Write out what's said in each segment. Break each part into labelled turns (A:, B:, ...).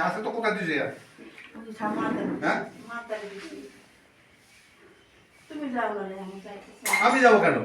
A: আছে তো কোথায় দিছে? হ্যাঁ?
B: আমি
A: যাব কেন?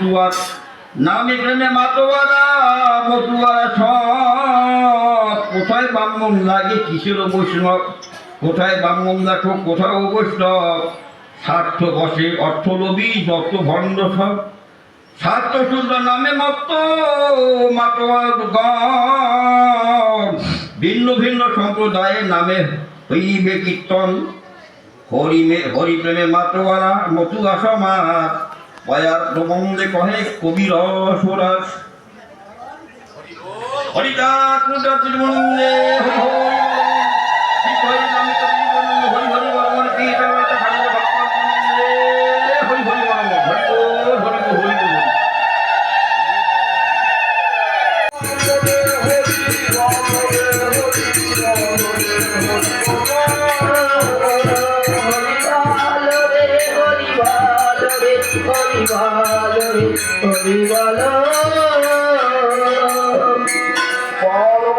C: মতুয়ার নামে প্রেমে মাতোয়ারা, মতুয়ারা সব কোথায় ব্রাহ্মণ লাগে কিসের বৈষ্ণব? কোথায় ব্রাহ্মণ দেখো কোথাও বৈষ্ণব স্বার্থ বসে অর্থ লোভী যত ভণ্ড সব। স্বার্থ শুদ্ধ নামে মত মাতোয়ার ভিন্ন ভিন্ন সম্প্রদায়ের নামে হইবে কীর্তন। হরি হরিপ্রেমে মাতোয়ারা, মতুয়া সমাজ। পয়ার প্রবন্ধে কহে কবির সরাস হরিদাস মুদাস হরি
B: ভালো
A: পরম